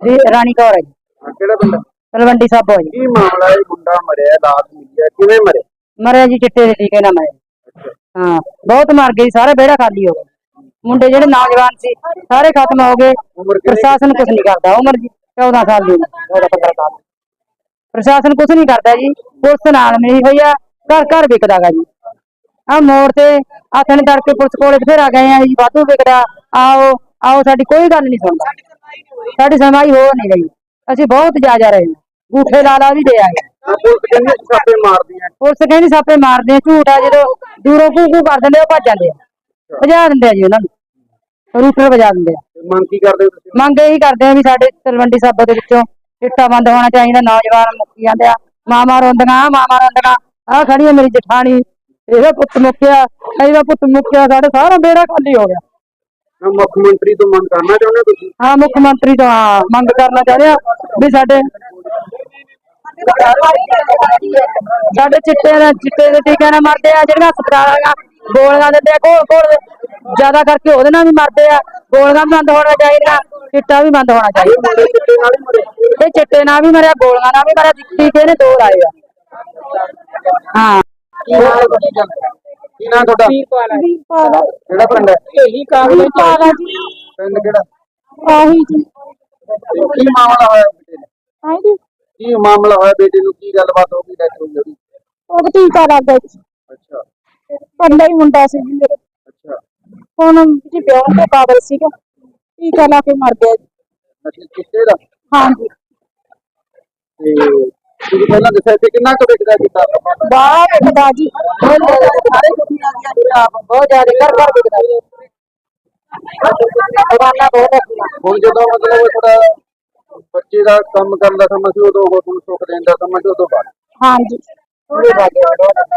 ਜੀ ਰਾਣੀ ਕੌਰ ਹੈ ਜੀ। ਹਾਂ, ਕਿਹੜਾ ਤਲਵੰਡੀ ਸਾਬੋ ਹੈ ਜੀ। ਕੀ ਮਾਮਲਾ ਇਹ ਮੁੰਡਾ ਮਰਿਆ ਰਾਤ ਮਿਲੀ ਹੈ ਕਿਵੇਂ ਮਰਿਆ? ਮਰਿਆ ਜੀ ਚਿੱਟੇ ਦੇ ਟੀਕੇ ਨਾਲ ਮਰਿਆ। ਹਾਂ ਬਹੁਤ ਮਰ ਗਏ ਜੀ, ਸਾਰਾ ਵਿਹੜਾ ਖਾਲੀ ਹੋ ਗਿਆ। ਮੁੰਡੇ ਜਿਹੜੇ ਨੌਜਵਾਨ ਸੀ ਸਾਰੇ ਖਤਮ ਹੋ ਗਏ। ਉਮਰ ਕਿੰਨੀ? ਪ੍ਰਸ਼ਾਸਨ ਕੁਝ ਨਹੀਂ ਕਰਦਾ। ਉਮਰ ਜੀ 14 ਸਾਲ ਦੀ ਉਮਰ। 14 15 ਸਾਲ ਪ੍ਰਸ਼ਾਸਨ ਕੁਝ ਨਹੀਂ ਕਰਦਾ ਜੀ। ਪੁਲਿਸ ਨਾਲ ਮਿਲੀ ਹੋਈ ਆ। ਘਰ ਘਰ ਵਿਕਦਾਗਾ ਜੀ। ਆ ਮੋੜ ਤੇ ਆਥਣ ਕਰਕੇ ਪੁਲਿਸ ਕੋਲੇ ਬਥੇਰਾ ਗਏ ਆ ਜੀ। ਵਾਧੂ ਵਿਕਦਾ। ਆਓ ਆਓ ਸਾਡੀ ਕੋਈ ਗੱਲ ਨਹੀਂ ਸੁਣਦਾ। ਸਾਡੀ ਸੁਣਵਾਈ ਹੋ ਨਹੀਂ ਰਹੀ। ਅਸੀਂ ਬਹੁਤ ਜਾ ਜਾ ਰਹੇ। ਹਾਂ ਗੂਠੇ ਲਾ ਲਾ ਵੀ ਦੇ ਆਏ। ਪੁਲਿਸ ਕਹਿੰਦੀ ਛਾਪੇ ਮਾਰਦੀਆਂ ਪੁਲਿਸ ਕਹਿੰਦੀ ਸਾਪੇ ਮਾਰਦੇ ਆ। ਝੂਠ ਆ ਜਦੋਂ ਦੂਰੋਂ ਕੂ ਕੂ ਕਰ ਦਿੰਦੇ ਆ ਉਹ ਭੱਜ ਜਾਂਦੇ ਆ। ਭਜਾ ਦਿੰਦੇ ਆ ਜੀ ਉਹਨਾਂ ਨੂੰ। ਰੂਟਰ ਵਜਾ ਦਿੰਦੇ ਆ। ਮੰਗ ਕੀ ਕਰਦੇ ਹੋ ਤੁਸੀਂ? ਮੰਗ ਇਹੀ ਕਰਦੇ ਆ ਵੀ ਸਾਡੇ ਤਲਵੰਡੀ ਸਾਬੋ ਦੇ ਵਿੱਚੋਂ ਚਿੱਟਾ ਬੰਦ ਹੋਣਾ ਚਾਹੀਦਾ ਨੌਜਵਾਨ ਮੁੱਕੀ ਜਾਂਦੇ ਆ। ਮਾਮਾ ਰੋਂਦੀਆਂ ਮਾਮਾ ਰੋਂਦੀਆਂ ਆ ਖੜੀ ਆ ਮੇਰੀ ਜਠਾਣੀ ਇਹਦਾ ਪੁੱਤ ਮੁੱਕਿਆ ਇਹਦਾ ਪੁੱਤ ਮੁੱਕਿਆ ਸਾਡੇ ਸਾਰਾ ਬੇੜਾ ਖਾਲੀ ਹੋ ਗਿਆ। ਮੁੱਖ ਮੰਤਰੀ ਤੋਂ ਮੰਗ ਕਰਨਾ ਚਾਹੁੰਦੇ ਹੋ ਤੁਸੀਂ? ਹਾਂ ਮੁੱਖ ਮੰਤਰੀ ਤੋਂ ਹਾਂ, ਮੰਗ ਕਰਨਾ ਚਾਹੁੰਦੇ ਆ ਵੀ ਸਾਡੇ ਸਾਡੇ ਚਿੱਟੇ ਦਾ ਚਿੱਟੇ ਦੇ ਟੀਕਿਆਂ ਨਾਲ ਮਰਦੇ ਆ ਜਿਹੜੀਆਂ ਹਸਪਤਾਲਾਂ ਗੋਲੀਆਂ ਦਿੰਦੇ ਆ ਕੋਲ ਕੋਲ ਜ਼ਿਆਦਾ ਕਰਕੇ ਉਹਦੇ ਨਾਲ ਵੀ ਮਰਦੇ ਆ ਗੋਲੀਆਂ ਵੀ ਬੰਦ ਹੋਣਾ ਚਾਹੀਦਾ ਚਿੱਟਾ ਵੀ ਬੰਦ ਹੋਣਾ ਚਾਹੀਦਾ। ਮੁੰਡੇ ਚਿੱਟੇ ਨਾਲ ਹੀ ਮਰੇ। ਇਹ ਚਿੱਟੇ ਨਾਲ ਵੀ ਮਰਿਆ ਗੋਲੀਆਂ ਨਾਲ ਵੀ ਮਰਿਆ ਟੀਕੇ ਨੇ ਦੋ ਲਾਏ ਆ। ਹਾਂ। ਕੀ ਨਾਮ ਹੈ ਤੁਹਾਡਾ? ਕੀ ਨਾਮ ਤੁਹਾਡਾ? ਕਿਹੜਾ ਪਿੰਡ ਹੈ? ਇਹੀ ਕਾਗਜ਼ ਪਾਗਾ ਜੀ। ਪਿੰਡ ਕਿਹੜਾ? ਆਹੀ ਜੀ। ਤੇ ਕੀ ਮਾਮਲਾ ਹੋਇਆ ਬੇਟੇ ਨੂੰ? ਆਹੀ ਕੀ ਮਾਮਲਾ ਹੋਇਆ ਬੇਟੇ ਨੂੰ? ਕੀ ਗੱਲਬਾਤ ਹੋ ਗਈ ਡੈਥ ਹੋ? ਗਈ? ਉਹ ਟੀਕਾ ਲੱਗ ਗਿਆ ਜੀ। ਅੱਛਾ। ਪੰਡਾ ਹੀ ਮੁੰਡਾ ਸੀ ਜੀ ਮੇਰੇ। ਅੱਛਾ। ਹੁਣ ਜੀ ਵਿਆਹ ਦੇ ਕਾਬਲ ਸੀਗਾ। ਟੀਕਾ ਲਾ ਕੇ ਮਰ ਗਿਆ ਜੀ। ਅੱਛਾ ਚਿੱਟੇ ਦਾ? ਹਾਂਜੀ ਤੇ ਤੁਸੀਂ ਪਹਿਲਾਂ ਦੱਸਿਆ ਸੀ ਕਿੰਨਾ ਕੁ ਵਿਕਦਾ ਕੀਤਾ ਬਾਹਰ ਵਿਕਦਾ ਜੀ ਬਹੁਤ ਜ਼ਿਆਦਾ ਸਾਰੇ ਦੁਨੀਆ ਦੀਆਂ ਸ਼ਰਾਬ ਬਹੁਤ ਜ਼ਿਆਦਾ ਕਰ ਕਰ ਵਿਕਦਾ ਜੀ ਦੁਕਾਨਾਂ ਬਹੁਤ ਰੱਖੀਆਂ ਹੁਣ ਜਦੋਂ ਮਤਲਬ ਥੋੜਾ ਬੱਚੇ ਦਾ ਕੰਮ ਕਰਨ ਦਾ ਸਮਾਂ ਸੀ ਉਦੋਂ ਉਹ ਤੁਹਾਨੂੰ ਸੁੱਖ ਦੇਣ ਦਾ ਸਮਾਂ ਸੀ ਉਦੋਂ ਬਾਅਦ ਹਾਂਜੀ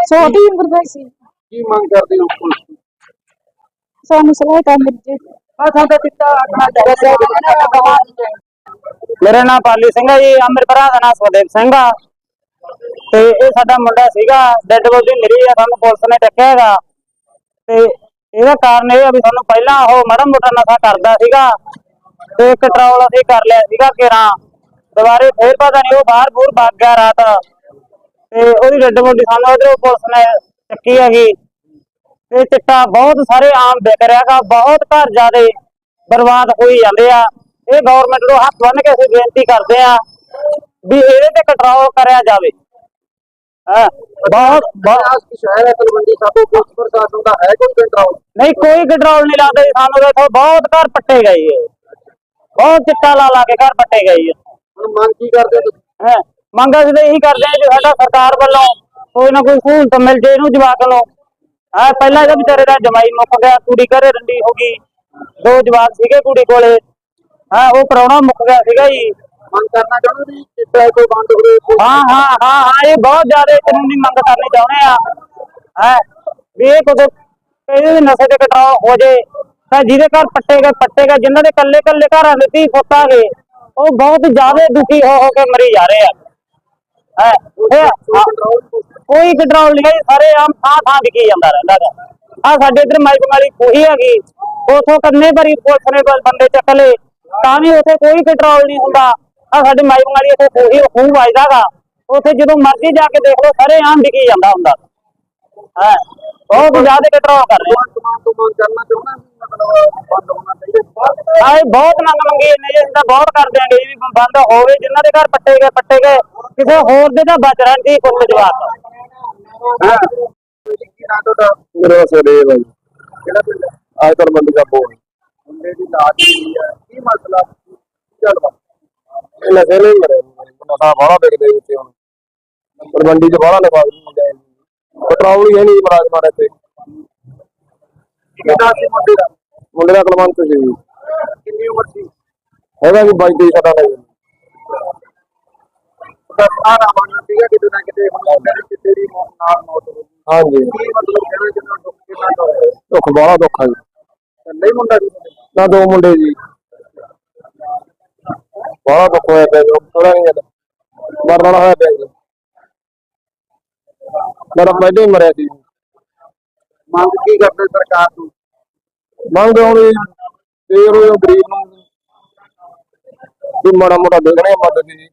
ਛੋਟੀ ਉਮਰ ਦਾ ਸੀ ਕੀ ਮੰਗ ਕਰਦੇ ਹੋ ਪੁਲਿਸ ਤੋਂ? ਸਾਨੂੰ ਸਹਾਇਤਾ ਮਿਲ ਜੇ ਆ ਸਾਡਾ ਪਿੱਤਾ ਆਪਣਾ ਮੇਰਾ ਨਾਮ ਪਾਲੀ ਸਿੰਘ ਹੈ ਜੀ ਆ ਮੇਰੇ ਭਰਾ ਦਾ ਨਾਮ ਸੁਖਦੇਵ ਸਿੰਘ ਆ। ਤੇ ਇਹ ਸਾਡਾ ਮੁੰਡਾ ਸੀਗਾ, ਡੈਡ ਬੋਡੀ ਮਿਲੀ ਆ, ਸਾਨੂੰ ਪੁਲਿਸ ਨੇ ਚੱਕਿਆ ਹੈਗਾ। ਤੇ ਇਹਦਾ ਕਾਰਨ ਇਹ ਆ ਵੀ ਸਾਨੂੰ ਪਹਿਲਾਂ ਉਹ ਮਾੜਾ ਮੋਟਾ ਨਸ਼ਾ ਕਰਦਾ ਸੀਗਾ। ਤੇ ਕੰਟਰੋਲ ਅਸੀਂ ਕਰ ਲਿਆ ਸੀਗਾ ਕਿਰਾਂ ਦੁਬਾਰੇ ਫੇਰ ਪਤਾ ਨਹੀਂ ਉਹ ਬਾਹਰ ਬੂਰ ਭੱਗ ਗਿਆ ਰਾਤ। ਤੇ ਉਹਦੀ ਡੈਡ ਬੋਡੀ ਸਾਨੂੰ ਉਧਰੋਂ ਪੁਲਿਸ ਨੇ ਚੱਕੀ ਹੈਗੀ। ਤੇ ਚਿੱਟਾ ਬਹੁਤ ਸਾਰੇ ਆਮ ਵਿਕ ਰਿਹਾਗਾ ਬਹੁਤ ਘਰ ਜਿਆਦੇ ਬਰਬਾਦ ਹੋਈ ਜਾਂਦੇ ਆ। ਇਹ ਗਵਰਨਮੈਂਟ ਨੂੰ ਹੱਥ ਬੰਨ ਕੇ ਅਸੀਂ ਬੇਨਤੀ ਕਰਦੇ ਆ ਵੀ ਇਹਦੇ ਤੇ ਕੰਟਰੋਲ ਕਰਿਆ ਜਾਵੇ। ਹਾਂ? ਬਹੁਤ ਬਹੁਤ ਆਸ ਕੀ ਸ਼ਹਿਰ ਹੈ ਤਲਵੰਡੀ ਸਾਬੋ ਪੁਲਿਸ ਪ੍ਰਸ਼ਾਸਨ ਦਾ ਹੈ ਕੋਈ ਕੰਟਰੋਲ ਨਹੀਂ ਕੋਈ ਕੰਟਰੋਲ ਨਹੀਂ ਲਾਉਂਦੇ ਜੀ ਸਾਨੂੰ ਦੇਖੋ ਬਹੁਤ ਘਰ ਪੱਟੇ ਗਏ ਏ ਬਹੁਤ ਚਿੱਟਾ ਲਾ ਲਾ ਕੇ ਘਰ ਪੱਟੇ ਗਏ ਹੁਣ ਮੰਗ ਕੀ ਕਰਦੇ ਹੋ ਤੁਸੀਂ? ਹੈ? ਮੰਗ ਅਸੀਂ ਤਾਂ ਇਹੀ ਕਰਦੇ ਆ ਕਿ ਸਾਡਾ ਸਰਕਾਰ ਵੱਲੋਂ ਕੋਈ ਨਾ ਕੋਈ ਸਹੂਲਤ ਮਿਲ ਜੇ ਇਹਨੂੰ ਜਵਾਕ ਨੂੰ। ਹਾਂ? ਪਹਿਲਾਂ ਇਹਦਾ ਵਿਚਾਰੇ ਦਾ ਜਮਾਈ ਮੁੱਕ ਗਿਆ ਕੁੜੀ ਘਰੇ ਰੰਡੀ ਹੋ ਗਈ। ਦੋ ਜਵਾਕ ਸੀਗੇ ਕੁੜੀ ਕੋਲੇ। ਹਾਂ ਉਹ ਪ੍ਰਾਹੁਣਾ ਮੁੱਕ ਗਿਆ ਸੀਗਾ ਜੀ। ਮੰਗ ਕਰਨਾ ਚਾਹੁੰਦੇ ਹੋ ਵੀ ਚਿੱਟਾ ਕੋਈ ਬੰਦ ਹੋਵੇ ਹਾਂ ਹਾਂ ਹਾਂ ਹਾਂ ਇਹ ਬਹੁਤ ਜ਼ਿਆਦਾ ਕਾਨੂੰਨੀ ਮੰਗ ਕਰਨੀ ਚਾਹੁੰਦੇ ਆ। ਹੈ ਵੀ ਇਹ ਕੁਝ ਇਹਦੇ ਨਸ਼ੇ ਦੇ ਕਟਾਓ ਹੋ ਜੇ ਤਾਂ ਜਿਹਦੇ ਘਰ ਪੱਟੇ ਗਏ ਪੱਟੇ ਗਏ ਜਿਨ੍ਹਾਂ ਦੇ ਕੱਲੇ ਕੱਲੇ ਘਰਾਂ ਦੇ ਧੀ ਗਏ ਉਹ ਬਹੁਤ ਜ਼ਿਆਦਾ ਦੁਖੀ ਹੋ ਹੋ ਕੇ ਮਰੀ ਜਾ ਰਹੇ ਆ। ਹੈ ਕੋਈ ਕੰਟਰੋਲ ਨਹੀਂ ਹੈ ਸਾਰੇ ਆਮ ਥਾਂ ਥਾਂ ਵਿਕੀ ਜਾਂਦਾ ਰਹਿੰਦਾ ਗਾ। ਆ ਸਾਡੇ ਇੱਧਰ ਮਾਈਕ ਵਾਲੀ ਖੂਹੀ ਹੈਗੀ। ਉਥੋਂ ਕੰਨੇ ਭਰੀ ਪੁਲਿਸ ਨੇ ਬੰਦੇ ਚੱਕ ਲਏ ਤਾਂ ਵੀ ਉਥੇ ਕੋਈ ਕੰਟਰੋਲ ਨਹੀਂ ਹੁੰਦਾ। ਆ ਸਾਡੇ ਮਾਈਕ ਵਾਲੀ ਇੱਥੇ ਖੂਹੀ ਖੂਹ ਵੱਜਦਾਗਾ ਉਥੇ ਜਦੋਂ ਮਰਜ਼ੀ ਜਾ ਕੇ ਦੇਖ ਲਓ, ਸਾਰੇ ਆਮ ਵਿਕੀ ਜਾਂਦਾ ਹੁੰਦਾ। ਹੈ? ਬਹੁਤ ਜ਼ਿਆਦਾ ਕੰਟਰੋਲ ਕਰ ਰਹੇ ਮੰਗ ਆਏ ਬਹੁਤ ਮੰਗ ਮੰਗੀ ਨੇ ਜੀ ਅਸੀਂ ਬਹੁਤ ਕਰਦੇ ਦਿਆਂਗੇ ਵੀ ਬੰਦ ਹੋਵੇ, ਜਿਨ੍ਹਾਂ ਦੇ ਘਰ ਪੱਟੇ ਗਏ ਪੱਟੇ ਗਏ, ਕਿਸੇ ਹੋਰ ਦੇ ਤਾਂ ਬਚ ਰਹਿਣ ਦੀ ਪੁੱਤ ਜਵਾਬ ਹਾਂ ਮੇਰਾ ਸਰੇ ਭਾਈ ਕਿਹੜਾ ਪਿੰਡ ਹੈ? ਅੱਜ ਦਾ ਬੋਲ ਮੁੰਡੇ ਦੀ ਲਾਸ਼ ਹੋਈ ਹੈ? ਕੀ ਮਸਲਾ? ਕੀ ਗੱਲਬਾਤ ਇਹ ਨਸ਼ੇ ਨਹੀਂ ਮਰੇ ਨਸ਼ਾ ਬਾਹਲਾ ਵਿਕਦੇ ਇੱਥੇ ਹੁਣ। ਮੰਡੀ 'ਚ ਬਾਹਲਾ ਨਫਾ ਮੁੰਡੇ ਪੈਟਰੋਲ ਹੀ ਹੈ ਨਹੀਂ ਮਹਾਰਾਜ ਮਾਰੇ ਤੇ ਕਿੰਨਾ ਸੀ ਮੁੰਡੇ ਦਾ? ਮੁੰਡੇ ਦਾ ਕਲਮੰਤ ਸੀ। ਜੀ। ਕਿੰਨੀ ਉਮਰ ਸੀ? ਹੈਗਾ ਜੀ ਬਾਈ ਤੇਈ ਸਾਡਾ ਨਹੀਂ ਉਹਦਾ ਸਾਰਾ ਬਣਨਾ ਸੀਗਾ ਕਿਤੇ ਨਾ ਕਿਤੇ। ਹੁਣ ਮੁੰਡੇ ਦੀ ਕਿਸੇ ਦੀ ਮੌਤ ਨਾਲ ਮੌਤ ਹੋ ਗਈ। ਹਾਂਜੀ। ਕੀ ਮਤਲਬ ਕਿਹੜਾ ਜਿੰਨਾ ਦੁੱਖ ਕਿੰਨਾ ਕੁ ਹੋਇਆ? ਦੁੱਖ ਬਾਹਲਾ ਦੁੱਖ ਆ ਜੀ। ਇਕੱਲਾ ਹੀ ਮੁੰਡਾ ਸੀ ਨਾ ਦੋ? ਮੁੰਡੇ ਜੀ। ਬਾਹਲਾ ਦੁੱਖ ਹੋਇਆ ਪਿਆ ਜੀ ਥੋੜਾ ਨਹੀਂ ਜਾਂਦਾ ਮਰਨ ਵਾਲਾ ਹੋਇਆ ਪਿਆ ਜੀ। ਮੇਰਾ ਪਹਿਲੇ ਹੀ ਮਰਿਆ ਸੀ। ਮੰਗ ਕੀ ਕਰਦੇ ਸਰਕਾਰ ਤੋਂ? ਮੰਗ ਆਉਣੀ ਫੇਰ ਉਹ ਗਰੀਬ ਨੂੰ ਵੀ ਮਾੜਾ ਮੋਟਾ ਦੇਖਣੇ ਮਦਦ ਜੀ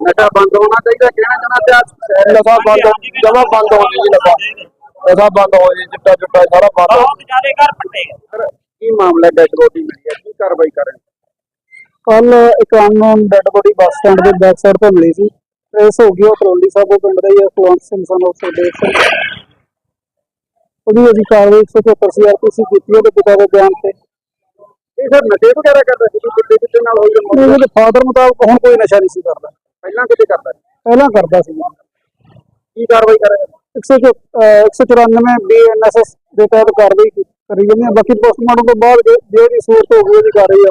ਨਸ਼ਾ ਬੰਦ ਹੋਣਾ ਚਾਹੀਦਾ ਕਹਿਣਾ ਚਾਹੁੰਦਾ ਤੇ ਨਸ਼ਾ ਬੰਦ ਜਮਾ ਬੰਦ ਹੋ ਜੀ ਨਸ਼ਾ ਨਸ਼ਾ ਬੰਦ ਹੋ ਜੀ ਚਿੱਟਾ ਚਿੱਟਾ ਸਾਰਾ ਬੰਦ। ਹੋ ਬਹੁਤ ਜ਼ਿਆਦਾ ਘਰ ਪੱਟੇ ਸਰ, ਕੀ ਮਾਮਲਾ ਡੈਡ ਬੋਡੀ ਮਿਲੀ ਹੈ? ਕੀ ਕਾਰਵਾਈ ਕਰ ਰਹੇ ਕੱਲ ਇੱਕ unknown dead body bus stand ਦੇ ਬੈਕ ਸਾਈਡ ਤੋਂ ਮਿਲੀ ਸੀ। ਟ੍ਰੇਸ ਹੋ ਗਈ ਉਹ ਤਰੋਲੀ ਸਾਹਿਬੋ ਪਿੰਡ ਦਾ ਹੀ ਹੈ ਕੁਲਵੰਤ ਸਿੰਘ ਸਨ ਸੁਖਦੇਵ ਸਿੰਘ ਉਹਦੀ ਅਸੀਂ ਕਾਰਵਾਈ 174 ਸੀਆਰਪੀਸੀ ਕੀਤੀ ਉਹਦੇ ਪਿਤਾ ਦੇ ਬਿਆਨ ਤੇ। ਇਹ ਸਰ ਨਸ਼ੇ ਵਗੈਰਾ ਕਰਦਾ ਸੀ ਕਿਤੇ ਕਿਤੇ ਨਾਲ ਹੋਈ ਹੈ ਮੌਤ? ਉਹਦੇ ਫਾਦਰ ਮੁਤਾਬਕ ਹੁਣ ਕੋਈ ਨਸ਼ਾ ਨਹੀਂ ਸੀ ਕਰਦਾ। ਪਹਿਲਾਂ ਕਿਤੇ ਕਰਦਾ ਸੀ? ਪਹਿਲਾਂ ਕਰਦਾ ਸੀ। ਕੀ ਕਾਰਵਾਈ ਕਰ ਰਹੇ 194 ਬੀਐਨਐਸਐਸ ਦੇ ਤਹਿਤ ਕਾਰਵਾਈ ਕੀ- ਕਰੀ ਜਾਂਦੇ ਹਾਂ। ਬਾਕੀ ਪੋਸਟਮਾਰਟਮ ਤੋਂ ਬਾਅਦ ਜੇ- ਜਿਹੜੀ ਸੂਰਤ ਹੋ ਗਈ ਉਹਦੀ ਕਰ ਰਹੀ